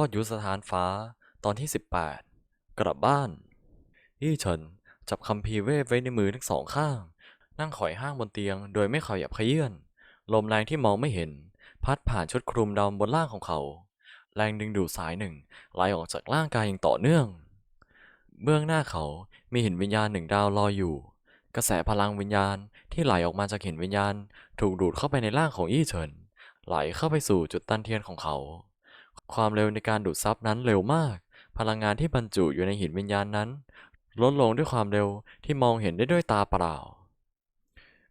อดยุทธสถานฟ้าตอนที่ 18 กลับบ้าน อี้เฉินจับคัมภีร์เวทไว้ในมือทั้งสองข้าง นั่งข่อยห้างบนเตียงโดยไม่ขยับขยื่นลมแรงที่มองไม่เห็น พัดผ่านชุดคลุมดำบนร่างของเขา แรงดึงดูดสายหนึ่งไหลออกจากร่างกายอย่างต่อเนื่อง เบื้องหน้าเขามีหินวิญญาณหนึ่งดาวลอยอยู่ กระแสพลังวิญญาณที่ไหลออกมาจากหินวิญญาณ ถูกดูดเข้าไปในร่างของอี้เฉินไหลเข้าไปสู่จุดตันเทียนของเขา ความเร็วในการดูดซับนั้นเร็วมาก พลังงานที่บรรจุอยู่ในหินวิญญาณนั้น ลดลงด้วยความเร็วที่มองเห็นได้ด้วยตาเปล่า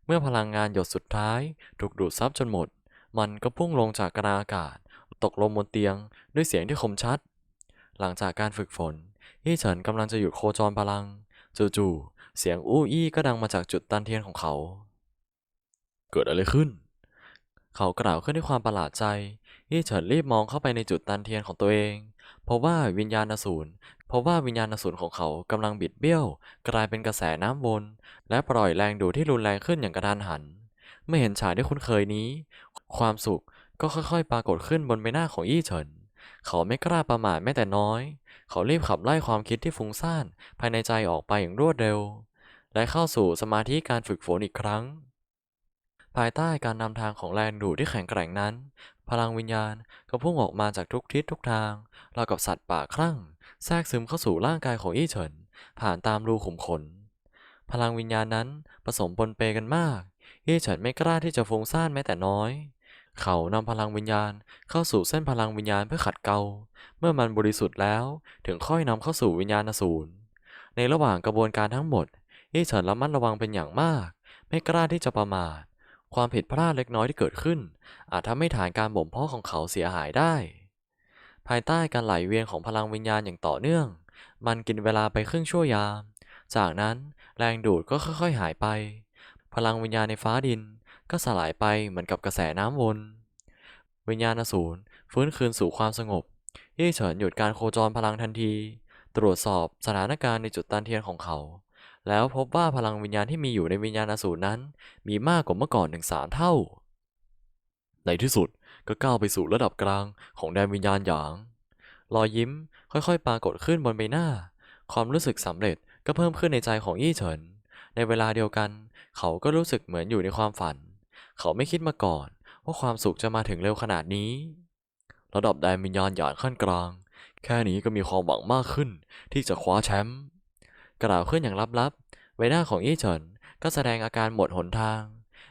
เมื่อพลังงานหยดสุดท้ายถูกดูดซับจนหมด มันก็พุ่งลงจากกระดาอากาศ ตกลงบนเตียงด้วยเสียงที่คมชัด หลังจากการฝึกฝนอี้เฉินกำลังจะหยุดโคจรพลัง จู่ๆเสียงอู้อี้ก็ดังมาจากจุดตันเทียนของเขา เกิดอะไรขึ้น เขากล่าวขึ้นด้วยความประหลาดใจอี้เฉินรีบมองเข้าไปในจุดตันเทียนของตัวเอง เพราะว่าวิญญาณอสูรเพราะว่าวิญญาณอสูรของเขากำลังบิดเบี้ยว กลายเป็นกระแสน้ำวน และปล่อยแรงดูดที่รุนแรงขึ้นอย่างกระทันหัน เมื่อเห็นฉากที่คุ้นเคยนี้ ความสุขก็ค่อยๆ ปรากฏขึ้นบนใบหน้าของอี้เฉิน เขาไม่กล้าประมาทแม้แต่น้อย เขารีบขับไล่ความคิดที่ฟุ้งซ่านภายในใจออกไปอย่างรวดเร็ว และเข้าสู่สมาธิการฝึกฝนอีกครั้ง ภายใต้การนำทางของแรงดูดที่แข็งแกร่งนั้น พลังวิญญาณก็พุ่งออกมาจากทุกทิศทุกทางราวกับสัตว์ป่าคลั่ง แทรกซึมเข้าสู่ร่างกายของอี้เฉิน ผ่านตามรูขุมขน พลังวิญญาณนั้นผสมปนเปกันมาก อี้เฉินไม่กล้าที่จะฟุ้งซ่านแม้แต่น้อย เขานำพลังวิญญาณเข้าสู่เส้นพลังวิญญาณเพื่อขัดเกลาเมื่อมันบริสุทธิ์แล้วถึงค่อยนำเข้าสู่วิญญาณอสูรในระหว่างกระบวนการทั้งหมดอี้เฉินระมัดระวังเป็นอย่างมาก ไม่กล้าที่จะประมาท ความผิดพลาดเล็กน้อยที่เกิดขึ้น อาจทำให้ฐานการบ่มเพาะของเขาเสียหายได้ ภายใต้การไหลเวียนของพลังวิญญาณอย่างต่อเนื่อง มันกินเวลาไปครึ่งชั่วยาม จากนั้นแรงดูดก็ค่อยๆหายไป พลังวิญญาณในฟ้าดินก็สลายไปเหมือนกับกระแสน้ำวน วิญญาณอสูรฟื้นคืนสู่ความสงบยี่เฉินหยุดการโคจรพลังทันที ตรวจสอบสถานการณ์ในจุดตันเทียนของเขา แล้วพบว่าพลังวิญญาณที่มีอยู่ในวิญญาณอสูรนั้น มีมากกว่าเมื่อก่อนถึงสามเท่า ในที่สุดก็ก้าวไปสู่ระดับกลางของแดนวิญญาณหยาง รอยยิ้มค่อยๆ ปรากฏขึ้นบนใบหน้า ความรู้สึกสำเร็จก็เพิ่มขึ้นในใจของยี่เฉิน ในเวลาเดียวกัน เขาก็รู้สึกเหมือนอยู่ในความฝัน เขาไม่คิดมาก่อน ว่าความสุขจะมาถึงเร็วขนาดนี้ ระดับแดนวิญญาณหยางขั้นกลาง แค่นี้ก็มีความหวังมากขึ้นที่จะคว้าแชมป์ กล่าวขึ้นอย่างลับๆ ใบหน้าของยี่เฉินก็แสดงอาการหมดหนทาง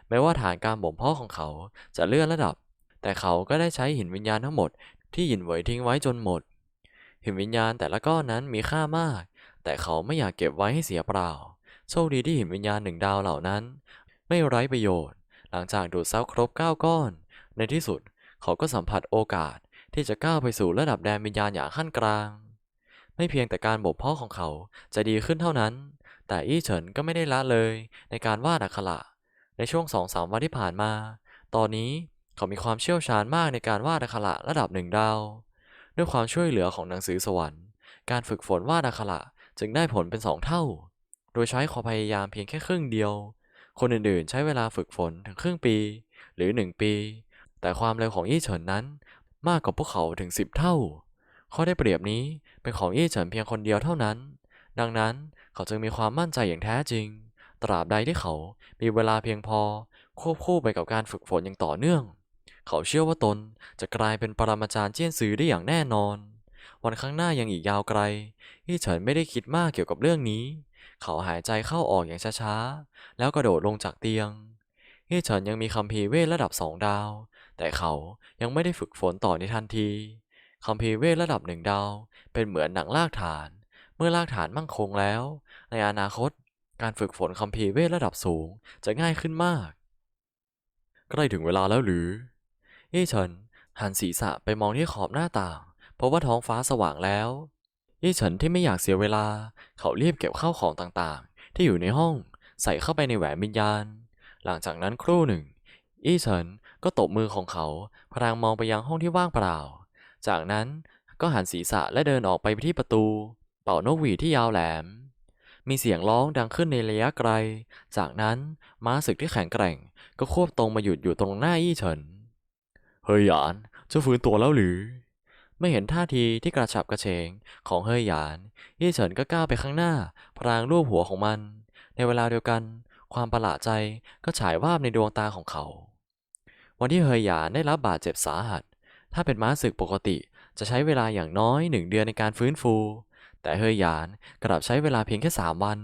แม้ว่าฐานการบ่มเพาะของเขาจะเลื่อนระดับ แต่เขาก็ได้ใช้หินวิญญาณทั้งหมดที่หยินเหวยทิ้งไว้จนหมด หินวิญญาณแต่ละก้อนนั้นมีค่ามาก แต่เขาไม่อยากเก็บไว้ให้เสียเปล่า โชคดีที่หินวิญญาณหนึ่งดาวเหล่านั้น ไม่ไร้ประโยชน์ หลังจากดูดซับครบเก้าก้อน ในที่สุดเขาก็สัมผัสโอกาสที่จะก้าวไปสู่ระดับแดนวิญญาณอย่างขั้นกลาง ไม่เพียงแต่การบ่มเพาะของเขาจะดีขึ้นเท่านั้น แต่อี้เฉินก็ไม่ได้ละเลยในการวาดอักขระในช่วงสองสามวันที่ผ่านมา ตอนนี้เขามีความเชี่ยวชาญมากในการวาดอักขระระดับหนึ่งดาว ด้วยความช่วยเหลือของหนังสือสวรรค์ การฝึกฝนวาดอักขระจึงได้ผลเป็นสองเท่า โดยใช้ความพยายามเพียงแค่ครึ่งเดียว คนอื่นๆ ใช้เวลาฝึกฝนถึงครึ่งปี หรือหนึ่งปี แต่ความเร็วของอี้เฉินนั้นมากกว่าพวกเขาถึงสิบเท่า ข้อได้เปรียบนี้ เป็นของอี้เฉินเพียงคนเดียวเท่านั้น ดังนั้นเขาจึงมีความมั่นใจอย่างแท้จริง ตราบใดที่เขามีเวลาเพียงพอ ควบคู่ไปกับการฝึกฝนอย่างต่อเนื่อง เขาเชื่อว่าตนจะกลายเป็นปรมาจารย์เจี้ยนซือได้อย่างแน่นอน วันข้างหน้ายังอีกยาวไกลอี้เฉินไม่ได้คิดมากเกี่ยวกับเรื่องนี้ เขาหายใจเข้าออกอย่างช้าๆแล้วกระโดดลงจากเตียงอี้เฉินยังมีคัมภีเวทระดับสองดาว แต่เขายังไม่ได้ฝึกฝนต่อในทันที คัมภีร์เวทระดับหนึ่งดาว เป็นเหมือนหนังลากฐาน เมื่อลากฐานมั่งคงแล้ว ในอนาคต การฝึกฝนคัมภีร์เวทระดับสูงจะง่ายขึ้นมาก ใกล้ถึงเวลาแล้วหรืออี้เฉินหันศีรษะไปมองที่ขอบหน้าต่าง เพราะว่าท้องฟ้าสว่างแล้วอี้เฉินที่ไม่อยากเสียเวลา เขาเรียบเก็บข้าวของต่างๆ ที่อยู่ในห้องใส่เข้าไปในแหวนวิญญาณ หลังจากนั้นครู่หนึ่ง อี้เฉินก็ตบมือของเขาพลางมองไปยังห้องที่ว่างเปล่า จากนั้นก็หันศีรษะและเดินออกไปที่ประตู เป่านกหวีดที่ยาวแหลม มีเสียงร้องดังขึ้นในระยะไกล จากนั้นม้าศึกที่แข็งแกร่ง ก็ควบตรงมาหยุดอยู่ตรงหน้าอี้เฉิน เฮยหยานเจ้าฟื้นตัวแล้วหรือเมื่อเห็นท่าทีที่กระฉับกระเฉงของเฮยหยาน ยี่เฉินก็ก้าวไปข้างหน้าพรางรูปหัวของมัน ในเวลาเดียวกัน ความประหลาดใจก็ฉายวาบในดวงตาของเขา วันที่เฮยหยานได้รับบาดเจ็บสาหัส ถ้าเป็นม้าศึกปกติ จะใช้เวลาอย่างน้อยหนึ่งเดือนในการฟื้นฟู แต่เฮยหยานกลับใช้เวลาเพียงแค่สามวัน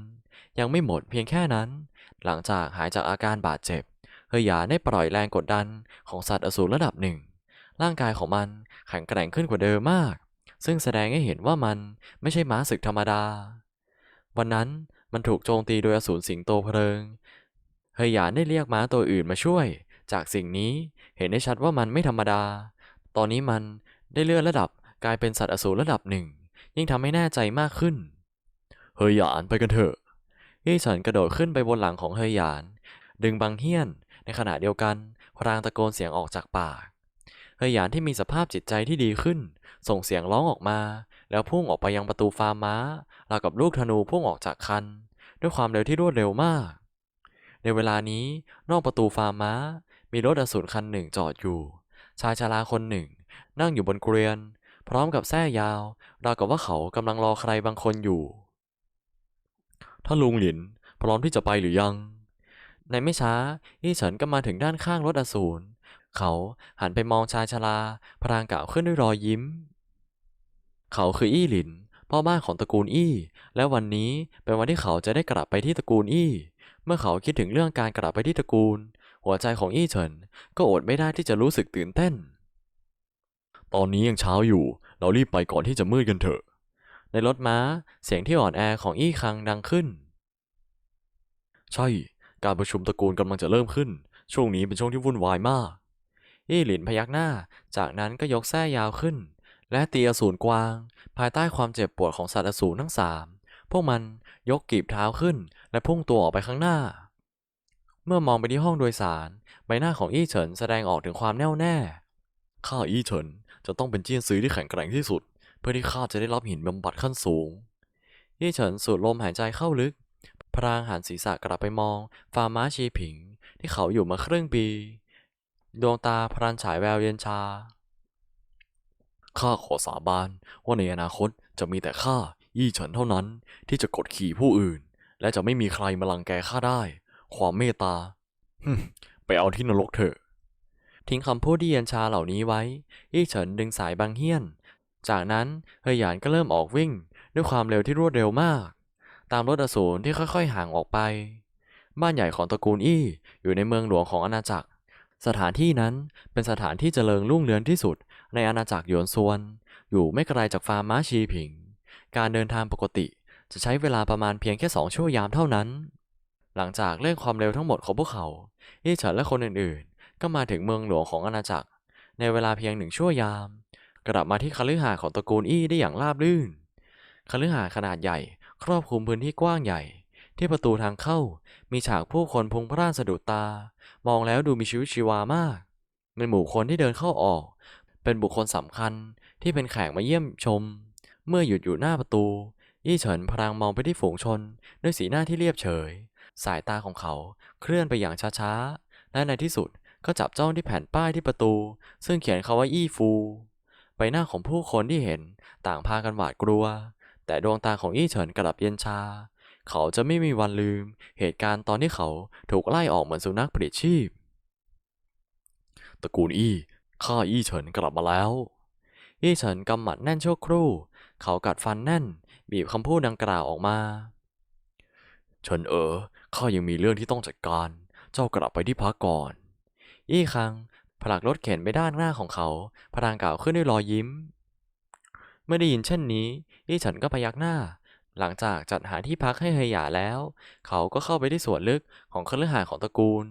ยังไม่หมดเพียงแค่นั้น หลังจากหายจากอาการบาดเจ็บ เฮยหยานได้ปล่อยแรงกดดันของสัตว์อสูรระดับหนึ่ง ร่างกายของมันแข็งแกร่งขึ้นกว่าเดิมมาก ซึ่งแสดงให้เห็นว่ามันไม่ใช่ม้าศึกธรรมดา วันนั้นมันถูกโจมตีโดยอสูรสิงโตเพลิง เฮยหยานได้เรียกม้าตัวอื่นมาช่วย จากสิ่งนี้เห็นได้ชัดว่ามันไม่ธรรมดา ตอนนี้มันได้เลื่อนระดับกลายเป็นสัตว์อสูรระดับหนึ่ง ยิ่งทำให้แน่ใจมากขึ้น เฮยหยานไปกันเถอะยี่เฉินกระโดดขึ้นไปบนหลังของเฮยหยาน ดึงบังเฮียน ในขณะเดียวกันพรางตะโกนเสียงออกจากปาก เฮยหยานที่มีสภาพจิตใจที่ดีขึ้น ส่งเสียงร้องออกมา แล้วพุ่งออกไปยังประตูฟาร์มม้าราวกับลูกธนูพุ่งออกจากคัน ด้วยความเร็วที่รวดเร็วมาก ในเวลานี้นอกประตูฟาร์มม้ามีรถอสูรคันหนึ่งจอดอยู่ ชายชราคนหนึ่ง นั่งอยู่บนเกวียน พร้อมกับแส้ยาวราวกับว่าเขากำลังรอใครบางคนอยู่ท่านลุงหลินพร้อมที่จะไปหรือยัง ในไม่ช้าอี้เฉินก็มาถึงด้านข้างรถอสูร เขาหันไปมองชายชราพรางกล่าวขึ้นด้วยรอยยิ้ม เขาคืออี้หลินพ่อบ้านของตระกูลอี้ และวันนี้เป็นวันที่เขาจะได้กลับไปที่ตระกูลอี้ เมื่อเขาคิดถึงเรื่องการกลับไปที่ตระกูล หัวใจของอี้เฉินก็อดไม่ได้ที่จะรู้สึกตื่นเต้น ตอนนี้ยังเช้าอยู่ เรารีบไปก่อนที่จะมืดกันเถอะ ในรถม้าเสียงที่อ่อนแอของอี้คังดังขึ้น ใช่ การประชุมตระกูลกำลังจะเริ่มขึ้น ช่วงนี้เป็นช่วงที่วุ่นวายมาก อี้หลินพยักหน้า จากนั้นก็ยกแส้ยาวขึ้น และตีอสูรกวาง ภายใต้ความเจ็บปวดของสัตว์อสูรทั้งสามพวกมันยกกีบเท้าขึ้นและพุ่งตัวออกไปข้างหน้า เมื่อมองไปที่ห้องโดยสาร ใบหน้าของอี้เฉินแสดงออกถึงความแน่วแน่ ข้าอี้เฉินจะต้องเป็นเจี้ยนซื้อที่แข็งแกร่งที่สุด เพื่อที่ข้าจะได้รับหินบำบัดขั้นสูง อี้เฉินสูดลมหายใจเข้าลึก พรางหันศีรษะกลับไปมองฟาร์ม้าชีผิง ที่เขาอยู่มาครึ่งปี ดวงตาพรันฉายแววเย็นชา ข้าขอสาบานว่าในอนาคตจะมีแต่ข้ายี่เฉินเท่านั้นที่จะกดขี่ผู้อื่น และจะไม่มีใครมาลังแกข้าได้ ความเมตตาฮึมไปเอาที่นรกเถอะ ทิ้งคำพูดที่เย็นชาเหล่านี้ไว้ยี่เฉินดึงสายบางเฮียน จากนั้นเฮยหยานก็เริ่มออกวิ่ง ด้วยความเร็วที่รวดเร็วมาก ตามรถอสูรที่ค่อยๆห่างออกไป บ้านใหญ่ของตระกูลอี้อยู่ในเมืองหลวงของอาณาจักร สถานที่นั้นเป็นสถานที่เจริญรุ่งเรืองที่สุด ในอาณาจักรหยวนซวน อยู่ไม่ไกลจากฟาร์มม้าชีผิง การเดินทางปกติจะใช้เวลาประมาณเพียงแค่สองชั่วยามเท่านั้น หลังจากเร่งความเร็วทั้งหมดของพวกเขาอี้เฉินและคนอื่นๆ ก็มาถึงเมืองหลวงของอาณาจักร ในเวลาเพียงหนึ่งชั่วยาม กลับมาที่คฤหาสน์ของตระกูลอี้ได้อย่างราบรื่นคฤหาสน์ขนาดใหญ่ครอบคลุมพื้นที่กว้างใหญ่ ที่ประตูทางเข้ามีฉากผู้คนพุงพล่านสะดุดตา มองแล้วดูมีชีวิตชีวามาก ในหมู่คนที่เดินเข้าออก เป็นบุคคลสำคัญที่เป็นแขกมาเยี่ยมชม เมื่อหยุดอยู่หน้าประตู อี้เฉินพลางมองไปที่ฝูงชน ด้วยสีหน้าที่เรียบเฉย สายตาของเขาเคลื่อนไปอย่างช้าๆ และในที่สุดก็จับจ้องที่แผ่นป้ายที่ประตู ซึ่งเขียนคาว่าอี้ฟู ใบหน้าของผู้คนที่เห็นต่างพากันหวาดกลัว แต่ดวงตาของอี้เฉินกลับเย็นชา เขาจะไม่มีวันลืม เหตุการณ์ตอนที่เขาถูกไล่ออกเหมือนสุนัขปลิดชีพ ตระกูลอี้ข้าอี้เฉินกลับมาแล้ว อี้เฉินกำหมัดแน่นชั่วครู่ เขากัดฟันแน่น บีบคำพูดดังกล่าวออกมาเฉินเอ๋อ ข้ายังมีเรื่องที่ต้องจัดการ เจ้ากลับไปที่พักก่อน อี้คังผลักรถเข็นไปด้านหน้าของเขา พรางกล่าวขึ้นด้วยรอยยิ้ม เมื่อได้ยินเช่นนี้ อี้เฉินก็พยักหน้า หลังจากจัดหาที่พักให้เฮยหยาแล้ว เขาก็เข้าไปที่สวนลึกของคฤหาสน์ของตระกูล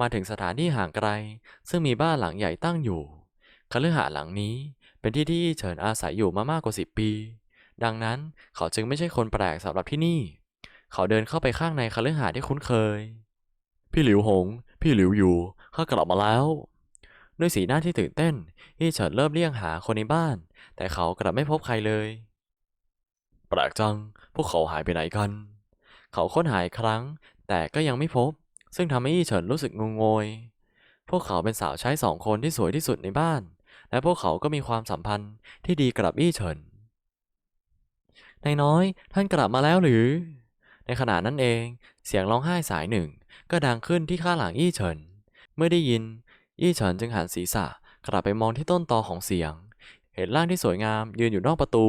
มาถึงสถานที่ห่างไกล ซึ่งมีบ้านหลังใหญ่ตั้งอยู่คฤหาสน์หลังนี้เป็นที่ที่เฉินอาศัยอยู่มามากกว่าสิบปี ดังนั้นเขาจึงไม่ใช่คนแปลกสำหรับที่นี่ เขาเดินเข้าไปข้างในคฤหาสน์ที่คุ้นเคย พี่หลิวหง พี่หลิวอยู่ข้ากลับมาแล้ว ด้วยสีหน้าที่ตื่นเต้นอี้เฉินเริ่มเลี่ยงหาคนในบ้าน แต่เขากลับไม่พบใครเลย แปลกจัง พวกเขาหายไปไหนกัน เขาค้นหาอีกครั้ง แต่ก็ยังไม่พบ ซึ่งทำให้อี้เฉินรู้สึกงงงวย พวกเขาเป็นสาวใช้สองคนที่สวยที่สุดในบ้าน และพวกเขาก็มีความสัมพันธ์ที่ดีกับอี้เฉินนายน้อย ท่านกลับมาแล้วหรือ ในขณะนั้นเอง เสียงร้องไห้สายหนึ่ง ก็ดังขึ้นที่ข้างหลังอี้เฉิน เมื่อได้ยิน อี้เฉินจึงหันศีรษะกลับไปมองที่ต้นตอของเสียง เห็นร่างที่สวยงามยืนอยู่นอกประตู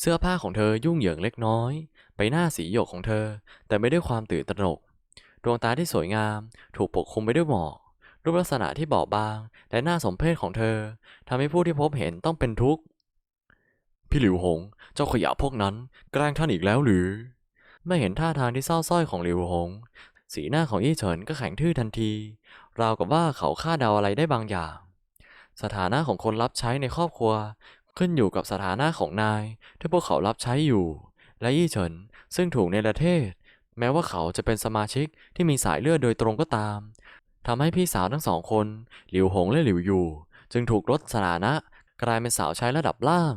เสื้อผ้าของเธอยุ่งเหยิงเล็กน้อย ใบหน้าสีหยกของเธอ แต่ไม่ด้วยความตื่นตระหนก ดวงตาที่สวยงามถูกปกคลุมไปด้วยหมอกรูปลักษณะที่บอบบางและน่าสมเพชของเธอทำให้ผู้ที่พบเห็นต้องเป็นทุกข์ พี่หลิวหง เจ้าขยะพวกนั้นแกล้งท่านอีกแล้วหรือ เมื่อเห็นท่าทางที่เศร้าส้อยของหลิวหง สีหน้าของอี้เฉินก็แข็งทื่อทันที ราวกับว่าเขาคาดเดาอะไรได้บางอย่าง สถานะของคนรับใช้ในครอบครัว ขึ้นอยู่กับสถานะของนายที่พวกเขารับใช้อยู่ และอี้เฉินซึ่งถูกในประเทศ แม้ว่าเขาจะเป็นสมาชิกที่มีสายเลือดโดยตรงก็ตามทำให้พี่สาวทั้งสองคน หลิวหงและหลิวอยู่ จึงถูกลดสถานะกลายเป็นสาวใช้ระดับล่าง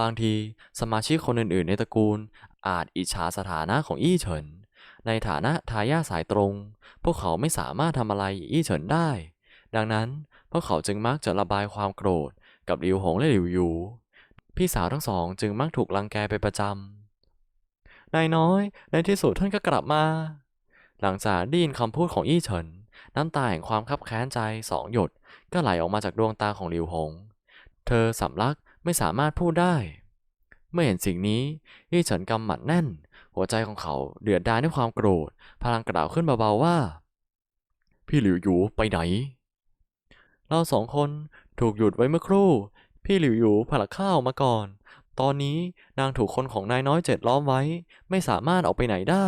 บางทีสมาชิกคนอื่นๆ ในตระกูล อาจอิจฉาสถานะของอี้เฉิน ในฐานะทายาทสายตรง พวกเขาไม่สามารถทำอะไรอี้เฉินได้ ดังนั้นพวกเขาจึงมักจะระบายความโกรธกับหลิวหงและหลิวยูพี่สาวทั้งสองจึงมักถูกรังแกไปประจำนายน้อย ในที่สุดท่านก็กลับมา หลังจากได้ยินคำพูดของอี้เฉิน น้ำตาแห่งความคับแค้นใจสองหยด ก็ไหลออกมาจากดวงตาของหลิวหง เธอสำลักไม่สามารถพูดได้ เมื่อเห็นสิ่งนี้อี้เฉินกำหมัดแน่น หัวใจของเขาเดือดดาลด้วยความโกรธ พลังกระดาวขึ้นเบาๆว่า พี่หลิวหยูไปไหน เราสองคนถูกหยุดไว้เมื่อครู่ พี่หลิวหยูผลักข้าวมาก่อน ตอนนี้นางถูกคนของนายน้อยเจ็ดล้อมไว้ ไม่สามารถออกไปไหนได้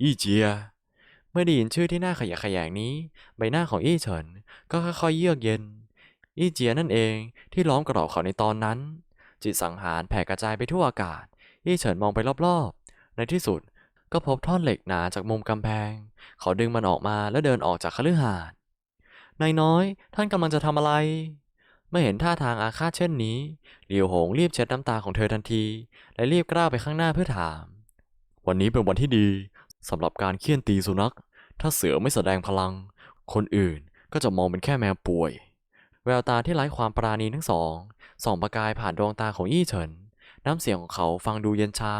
อี้เจีย เมื่อได้ยินชื่อที่น่าขยะแขยงนี้ ใบหน้าของอี้เฉิน ก็ค่อยๆเยือกเย็น อี้เจียนั่นเองที่ล้อมกรอบเขาในตอนนั้น จิตสังหารแผ่กระจายไปทั่วอากาศอี้เฉินมองไปรอบๆ ในที่สุดก็พบท่อนเหล็กหนาจากมุมกำแพง เขาดึงมันออกมาแล้วเดินออกจากคฤหาสน์ นายน้อย ท่านกำลังจะทำอะไร เมื่อเห็นท่าทางอาฆาตเช่นนี้เหลียวหงรีบเช็ดน้ำตาของเธอทันที และรีบกล้าวไปข้างหน้าเพื่อถาม วันนี้เป็นวันที่ดีสำหรับการเคี่ยนตีสุนัข ถ้าเสือไม่แสดงพลัง คนอื่นก็จะมองเป็นแค่แมวป่วย แววตาที่ไร้ความปราณีทั้งสองส่องประกายผ่านดวงตาของอี้เฉิน น้ำเสียงของเขาฟังดูเย็นชา